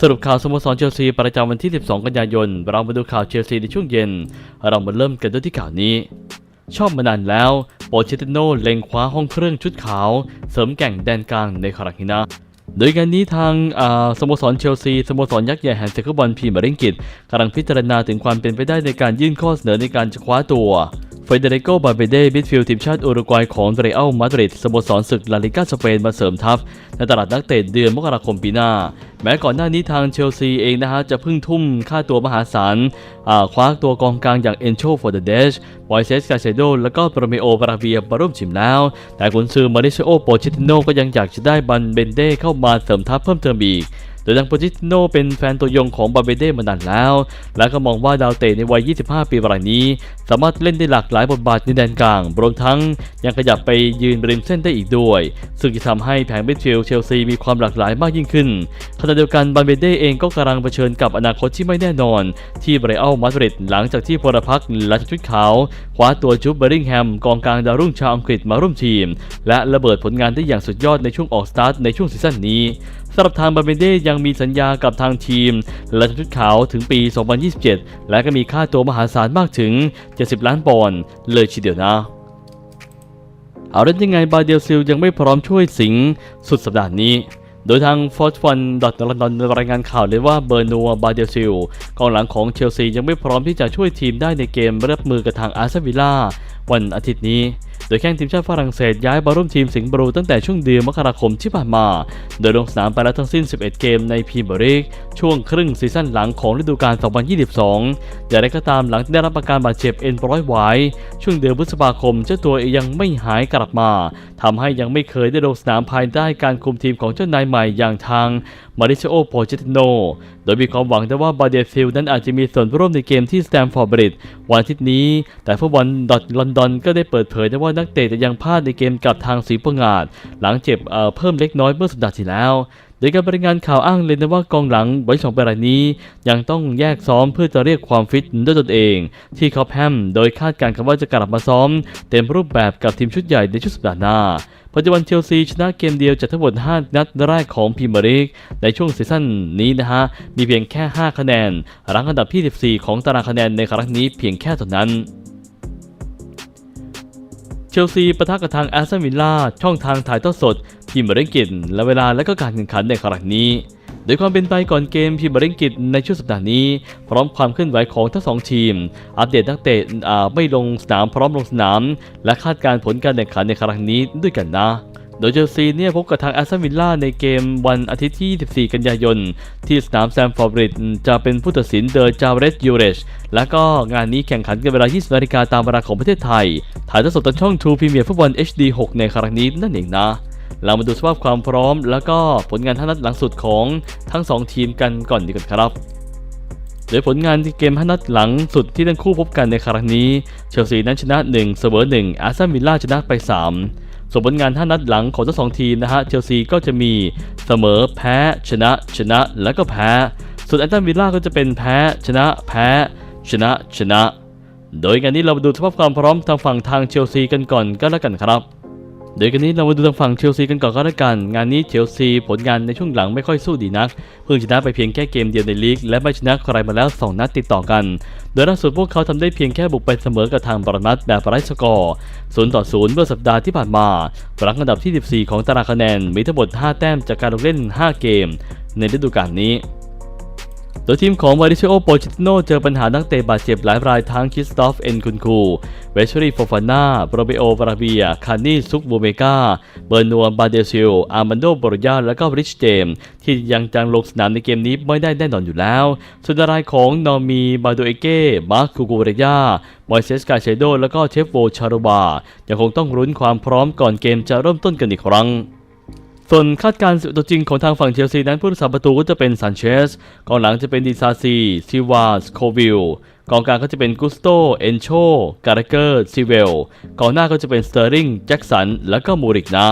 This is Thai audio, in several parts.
สรุปข่าวสโมสรเชลซีประจำวันที่ 12 กันยายน เรามาดูข่าวเชลซีในช่วงเย็น เรามาเริ่มกันด้วยที่ข่าวนี้ ชอบมานานแล้ว โปเชติโนเล็งคว้าห้องเครื่องชุดขาว เสริมแก่งแดนกลางในคาราคินะโดยการนี้ทางาสโมสรเชลซีสโมสรยักษ์ใหญ่แห่งเซกบอลพรีเมียร์ลีกอังกฤษกำลังพิจารณาถึงความเป็นไปได้ในการยื่นข้อเสนอในการจะคว้าตัว เฟเดริโก บาเบเดมิดฟิลด์ทีมชาติอุรุกวัยของเรอัลมาดริดสโมสรศึกลาลิก้าสเปนมาเสริมทัพ ในตลาดนักเตะเดือนมกราคมปีหน้า แม้ก่อนหน้านี้ทางเชลซีเองนะฮะ จะพิ่งทุ่มค่าตัวมหาศาลคว้าตัวกองกลางอย่างเอนโชฟอร์เดเดชบอยเซสกาเซโด แล้วก็โปรเมโอบราเวียมาร่วมชิมแล้ว แต่กุนซือมาริเชโอโปเชติโนก็ยังอยากจะได้บันเบนเด้เข้ามาเสริมทัพเพิ่มเติมอีก โดยทางโปจิติโนเป็นแฟนตัวยงของบาเบเด้มานานแล้ว และก็มองว่าดาวเตะในวัย 25 ปีรายนี้ สามารถเล่นได้หลากหลายบทบาทในแดนกลางรวมทั้งยังขยับไปยืนริมเส้นได้อีกด้วย ซึ่งจะทำให้แผงมิดฟิลเชลซีมีความหลากหลายมากยิ่งขึ้นขณะเดียวกันบาเบเด้เองก็กำลังเผชิญกับอนาคตที่ไม่แน่นอน ที่เบรอัลมาดริดหลังจากที่พลพรรคและชุดขาวคว้าตัวจูบเบอริงแฮมกองกลางดาวรุ่งชาวอังกฤษมาร่วมทีม และระเบิดผลงานได้อย่างสุดยอดในช่วงออกสตาร์ทในช่วงซีซั่นนี้ สำหรับทางบาเบเด้ยังมีสัญญากับทางทีม และชุดขาวถึงปี 2027 และก็มีค่าตัวมหาศาลมากถึง 70 ล้านปอนด์เลยทีเดียวนะเอาเล่นยังไงบาเดลซิลยังไม่พร้อมช่วยสิงสุดสัปดาห์นี้ โดยทางฟอร์ n ดอทลอนดอนรายงานข่าวเลยว่าเบอร์นัวบาเดลซิลกองหลังของเชลซียังไม่พร้อมที่จะช่วยทีมได้ในเกมรับมือกับทางอาร์เซนวิลล่าวันอาทิตย์นี้ โดยแข้งทีมชาติฝรั่งเศสย้ายมาร่วมทีมสิงห์บรูตั้งแต่ช่วงเดือนมกราคมที่ผ่านมา โดยลงสนามไปแล้วทั้งสิ้น 11 เกมในพรีเมียร์ลีกช่วงครึ่งซีซั่นหลังของฤดูกาล 2022 อย่างไรก็ตามหลังได้รับอาการบาดเจ็บเอ็นร้อยหวายช่วงเดือนพฤษภาคมเจ้าตัวยังไม่หายกลับมาทำให้ยังไม่เคยได้ลงสนามภายใต้การคุมทีมของเจ้านายใหม่อย่างทางมาริเชโอโปเจติโน โดยมีความหวังแต่ว่าบาเดฟิลนั้นอาจจะมีส่วนร่วมในเกมที่สแตมฟอร์ดบริดวันอาทิตย์นี้ แต่ฟุตบอลดอทลอนดอนก็ได้เปิดเผยนะว่านักเตะจะยังพลาดในเกมกับทางสีประงาดหลังเจ็บเเพิ่มเล็กน้อยเมื่อสัปดาห์ที่แล้วโดยการบริงานข่าวอ้างเลยนะว่ากองหลังไว้สองรายนี้ ยังต้องแยกซ้อมเพื่อจะเรียกความฟิตด้วยตนเอง ที่คอปแฮมโดยคาดการณ์กันว่าจะกลับมาซ้อม เต็มรูปแบบกับทีมชุดใหญ่ในชุดสัปดาห์หน้าปัจจุบันเชลซีชนะเกมเดียวจากทั้งหมด 5 นัดแรกของพรีเมียร์ลีกในช่วงซีซั่นนี้นะฮะ มีเพียงแค่ 5 คะแนนรั้งอันดับที่ 14 ของตารางคะแนนในครั้งนี้เพียงแค่เท่านั้น เชลซีปะทะกับทางแอสตันวิลล่าช่องทางถ่ายทอดสดพิมบริกอังกิตและเวลาและก็การแข่งขันในครั้งนี้ โดยความเป็นไปก่อนเกมพิมบริกอังกิตในช่วงสัปดาห์นี้ พร้อมความเคลื่อนไหวของทั้งสองทีม อัปเดตนักเตะไม่ลงสนามพร้อมลงสนาม และคาดการผลการแข่งขันในครั้งนี้ด้วยกันนะ โดยเชลซีเนี่ยพบกับทางแอสตันวิลล่าในเกมวันอาทิตย์ที่ 24 กันยายน ที่สนามแซมฟอร์บริดจะเป็นผู้ตัดสินเดอร์จาเรสยูเรช และก็งานนี้แข่งขันกันเวลา 20นาฬิกาตามเวลาของประเทศไทย ถ่ายทอดสดทางช่อง True Premier ฟุตบอล HD 6 ในครั้งนี้นั่นเองนะเรามาดูสภาพความพร้อม แล้วก็ผลงานท่านัดหลังสุดของทั้ง 2 ทีมกันก่อนดีกว่าครับโดยผลงานที่เกมห้านัดหลังสุดที่ทั้งคู่พบกันในครั้งนี้ เชลซีนั้นชนะ 1 เสมอ1อาร์เซนวิลล่าชนะไป 3 ส่วนผลงานท่านัดหลังของทั้งสองทีมนะฮะเชลซีก็จะมีเสมอแพ้ชนะชนะแล้วก็แพ้ ส่วนแอนตันวิลล่าก็จะเป็นแพ้ชนะแพ้ชนะชนะ โดยงานนี้เรามาดูสภาพความพร้อมทางฝั่งทางเชลซีกันก่อนก็แล้วกันครับ โดยกันนี้เรามาดูทางฝั่งเชลซีกันก่อนก็แล้วกัน งานนี้เชลซีผลงานในช่วงหลังไม่ค่อยสู้ดีนัก เพิ่งชนะไปเพียงแค่เกมเดียวในลีก และไม่ชนะใครมาแล้ว 2 นัดติดต่อกัน โดยล่าสุดพวกเขาทำได้เพียงแค่บุกไปเสมอกับทางบรมัตแบบไร้สกอร์0ต่อ0เมื่อสัปดาห์ที่ผ่านมารังอันดับที่ 14 ของตารางคะแนนมีทั้งหมด 5 แต้มจากการลงเล่น 5 เกม ในฤดูกาลนี้ โดยทีมของมาริเชโอโปจิตโนเจอปัญหานักเตะบาดเจ็บหลายรายทั้งคิสตอฟเอ็นคุนคู เวชรีโฟฟาน่าโรเบโอบราเบีย คานี่ซุกบูเมกา เบอร์นัวบาเดซิล อาร์มันโดบรยาและก็ริชเจม ที่ยังจังลงสนามในเกมนี้ไม่ได้แน่นอนอยู่แล้วส่วนรายของนอมีบาโดเอเก้มาร์คคูกูเรยามอยเซสกาเชโดและก็เชฟโวชาโรบายังคงต้องรุ้นความพร้อมก่อนเกมจะเริ่มต้นกันอีกครั้ง ส่วนคาดการณ์สิบตัวจริงของทางฝั่งเชลซีนั้นผู้รักษาประตูก็จะเป็นซานเชสกองหลังจะเป็นดีซาซีซิวาสโควิลกองกลางก็จะเป็นกุสโตเอนโชการ์เกอร์ซิเวลกองหน้าก็จะเป็นสเตอร์ลิงแจ็คสันและก็มูริกนะ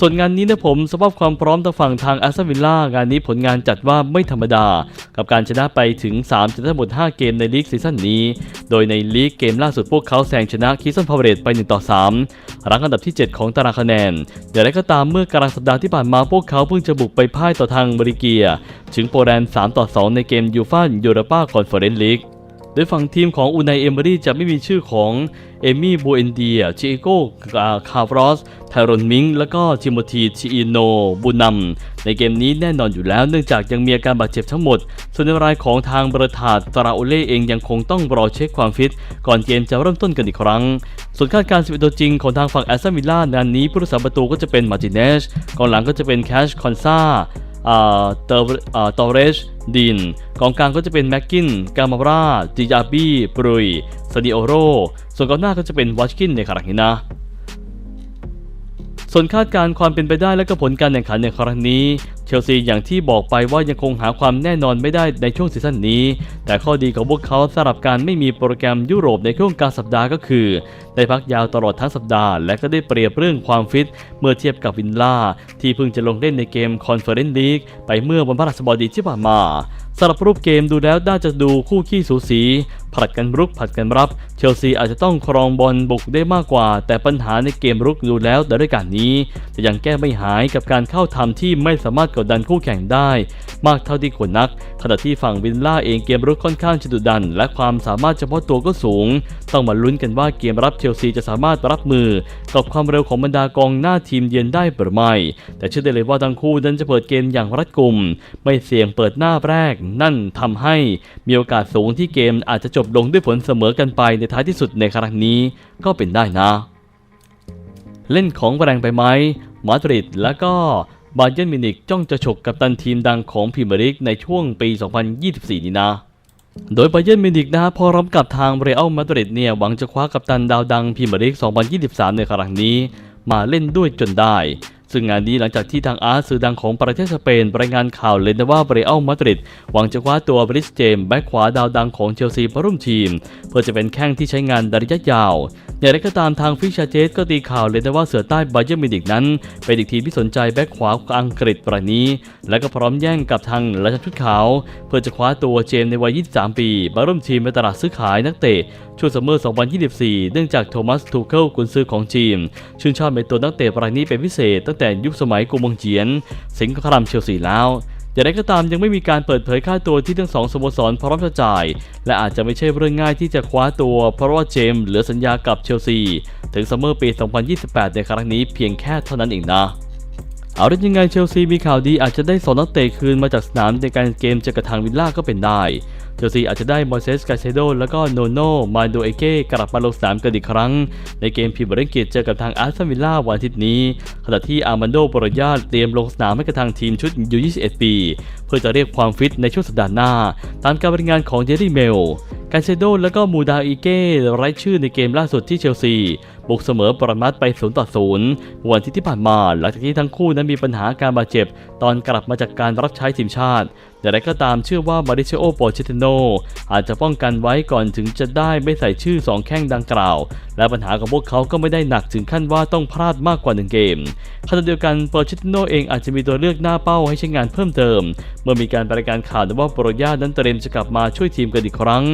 ส่วนงานนี้นะผมสภาพความพร้อมทางฝั่งทางแอสตันวิลล่างานนี้ผลงานจัดว่าไม่ธรรมดา กับการชนะไปถึง3จากทั้งหมด 5 เกมในลีกซีซั่นนี้ โดยในลีกเกมล่าสุดพวกเขาแซงชนะคิสันพาวเวอร์ไป1ต่อ3รั้งอันดับที่ 7 ของตารางคะแนนอย่างไรก็ตามเมื่อกลางสัปดาห์ที่ผ่านมาพวกเขาเพิ่งจะบุกไปพ่ายต่อทางบริเกีย ถึงโปแลนด์3ต่อ2ในเกมยูฟ่ายูโรปาคอนเฟอเรนซ์ลีก โดยฝั่งทีมของอูนายเอมเบอรี่จะไม่มีชื่อของเอมี่บูเอนเดียชิเอโกคาร์ฟรอสไทรอนมิง และก็ทิโมธีชิอิโนบุนัม ในเกมนี้แน่นอนอยู่แล้วเนื่องจากยังมีอาการบาดเจ็บทั้งหมด ส่วนในรายของทางบรทาดตราโอเล่เองยังคงต้องรอเช็คความฟิต ก่อนเกมจะเริ่มต้นกันอีกครั้ง ส่วนคาดการณ์11ตัวจริงของทางฝั่งแอสตันวิลล่านานนี้ผู้รักษาประตูก็จะเป็นมาร์ติเนสกองหลังก็จะเป็นแคชคอนซ่า เตอร์เตอร์เรชดิน กองกลางก็จะเป็นแม็กกิน กามาราจิยาบี้ปรุยซาดิโอโร ส่วนกองหน้าก็จะเป็นวัชกินในครั้งนี้นะ ส่วนคาดการณ์ความเป็นไปได้และก็ผลการแข่งขันในครั้งนี้ เชลซีอย่างที่บอกไปว่ายังคงหาความแน่นอนไม่ได้ในช่วงซีซั่นนี้ แต่ข้อดีของพวกเขาสำหรับการไม่มีโปรแกรมยุโรปในช่วงกลางสัปดาห์ก็คือ ได้พักยาวตลอดทั้งสัปดาห์ และก็ได้เปรียบเรื่องความฟิต เมื่อเทียบกับวินล่า ที่เพิ่งจะลงเล่นในเกมคอนเฟอเรนซ์ลีกไปเมื่อวันพฤหัสบดีที่ผ่านมาสำหรับรูปเกมดูแล้วน่าจะดูคู่ขี้สูสี ผลัดกันรุกผลัดกันรับ เชลซีอาจจะต้องครองบอลบุกได้มากกว่า แต่ปัญหาในเกมรุกดูแล้วในรายการนี้ จะยังแก้ไม่หายกับการเข้าทำที่ไม่สามารถกดดันคู่แข่งได้ มากเท่าที่ควรนักขณะที่ฝั่งวินล่าเองเกมรุกค่อนข้างจะดุดัน และความสามารถเฉพาะตัวก็สูง ต้องมาลุ้นกันว่าเกมรับเชลซีจะสามารถรับมือ กับความเร็วของบรรดากองหน้าทีมเยือนได้หรือไม่แต่เชื่อได้เลยว่าทั้งคู่นั้นจะเปิดเกมอย่างรัดกุม ไม่เสี่ยงเปิดหน้าแรก นั่นทำให้มีโอกาสสูงที่เกมอาจจะจบลงด้วยผลเสมอกันไปในท้ายที่สุดในครั้งนี้ก็เป็นได้นะ เล่นของแรงไปไหมมาดริดและก็บาเยิร์นมินิกจ้องจะฉกกับตันทีมดังของพรีเมียร์ลีกในช่วงปี 2024 นี้นะ โดยบาเยิร์นมินิกนะฮะพอรับกับทางเรอัลมาดริดเนี่ยหวังจะคว้ากับตันดาวดังพรีเมียร์ลีก2023 ในครั้งนี้ มาเล่นด้วยจนได้ ซึ่งงานนี้หลังจากที่ทางอาร์ตสื่อดังของประเทศสเปนรายงานข่าวเลนะว่าเบรอัลมาดริดหวังจะคว้าตัวบริสเจมส์แบ็คขวาดาวดังของเชลซีมาร่วมทีม เพื่อจะเป็นแข้งที่ใช้งานระยะยาว อย่างไรก็ตามทางฟิชชาเจสก็ตีข่าวเลยนะว่าเสือใต้ไบเยิร์มิวนิกนั้น เป็นอีกทีมที่สนใจแบ็คขวาอังกฤษรายนี้ และก็พร้อมแย่งกับทางราชชุดขาว เพื่อจะคว้าตัวเจมส์ในวัย 23 ปีมาร่วมทีมในตลาดซื้อขายนักเตะช่วงซัมเมอร์ 2024 เนื่องจากโทมัส ทูเคิลกุนซือของทีม ชื่นชอบในตัวนักเตะรายนี้เป็นพิเศษตั้งแต่ยุคสมัยกูมงเจียน สิงห์ครามเชลซีแล้ว อย่างไรก็ตามยังไม่มีการเปิดเผยค่าตัวที่ทั้งสองสโมสรพร้อมจะจ่าย และอาจจะไม่ใช่เรื่องง่ายที่จะคว้าตัว เพราะว่าเจมส์เหลือสัญญากับเชลซี ถึงซัมเมอร์ปี 2028 ในครั้งนี้เพียงแค่เท่านั้นเองนะเอาได้ยังไงเชลซีมีข่าวดีอาจจะได้สองนักเตะคืนมาจากสนามในการเกมเจอกับทางวิลล่าก็เป็นได้ เชลซีอาจจะได้มอเซสกาเซโดแล้วก็โนโนมาโดเอเก้กลับมาลงสนามกันอีกครั้ง ในเกมพรีเมียร์ลีกเจอกับทางอาร์เซนวิลล่าวันอาทิตย์นี้ ขณะที่อาร์มันโดปรญาตเตรียมลงสนามให้กับทางทีมชุดยู21 ปี เพื่อจะเรียกความฟิตในช่วงสัปดาห์หน้า ตามการบรายงานของเจอรี่เมลกาเซโดและก็มูดาอิเก้ไร้ชื่อในเกมล่าสุดที่เชลซี บุกเสมอปรมัดไป0ต่อ0วันที่ที่ผ่านมาหลังจากที่ทั้งคู่นั้นมีปัญหาการบาดเจ็บ ตอนกลับมาจากการรับใช้ทีมชาติแต่ไรก็ตามเชื่อว่ามาริเชโอโปเชตโนอาจจะป้องกันไว้ก่อนถึงจะได้ไม่ใส่ชื่อ 2 แข้งดังกล่าว และปัญหาของพวกเขาก็ไม่ได้หนักถึงขั้นว่าต้องพลาดมากกว่า 1 เกมขณะเดียวกันโปเชตโนเองอาจจะมีตัวเลือกหน้าเป้าให้ใช้งานเพิ่มเติม เมื่อมีการรายการข่าวว่าโปรญานั้นเตรียมจะกลับมาช่วยทีมกันอีกครั้ง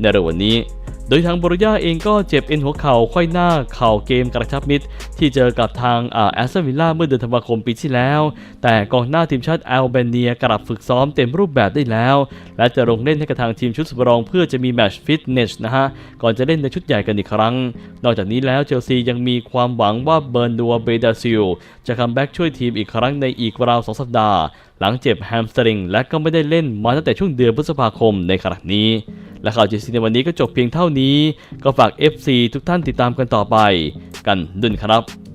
ในเร็ววันนี้ โดยทางโบรยาเองก็เจ็บเอ็นหัวเข่าไขว้หน้าเข่าเกมกระชับมิตร ที่เจอกับทางอ่าแอสตันวิลล่าเมื่อเดือนธันวาคมปีที่แล้ว แต่กองหน้าทีมชาติแอลเบเนียกลับฝึกซ้อมเต็มรูปแบบได้แล้ว และจะลงเล่นให้กับทางทีมชุดสำรองเพื่อจะมีแมตช์ฟิตเนสนะฮะ ก่อนจะเล่นในชุดใหญ่กันอีกครั้ง นอกจากนี้แล้วเชลซียังมีความหวังว่าเบิร์นดัวเบดาซิลจะคัมแบ็กช่วยทีมอีกครั้งในอีกราวสองสัปดาห์ หลังเจ็บแฮมสตริงและก็ไม่ได้เล่นมาตั้งแต่ช่วงเดือนพฤษภาคมในครั้งนี้ และข่าวเจซีในวันนี้ก็จบเพียงเท่านี้ ก็ฝาก FC ทุกท่านติดตามกันต่อไป กันดุนครับ